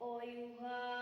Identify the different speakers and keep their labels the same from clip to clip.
Speaker 1: Oh, you have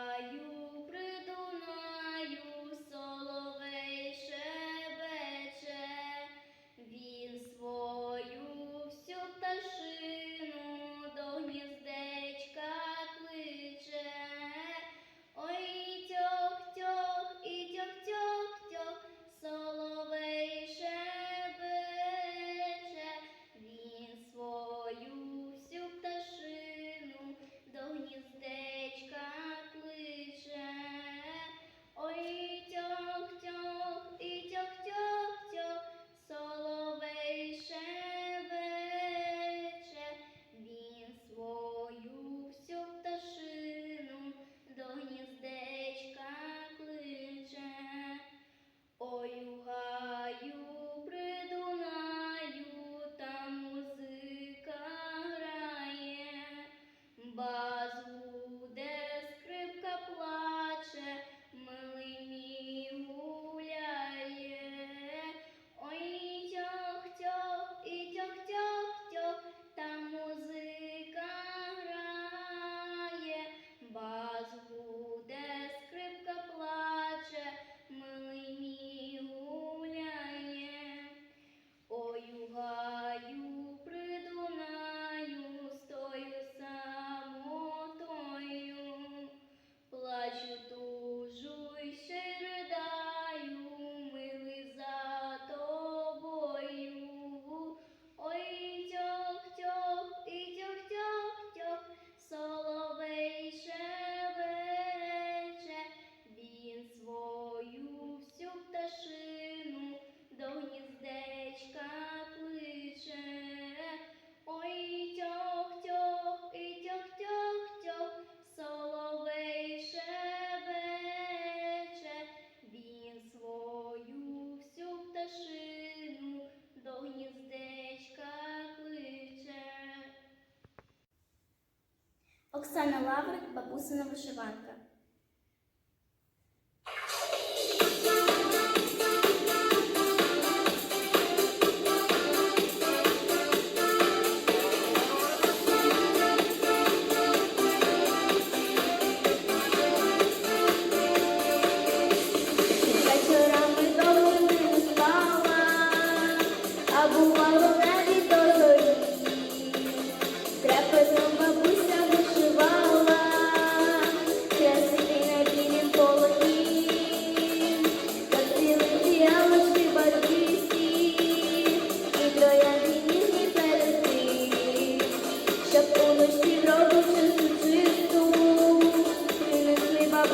Speaker 1: Оксана Лаврик, бабусина вишиванка.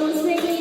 Speaker 1: Unutmayın.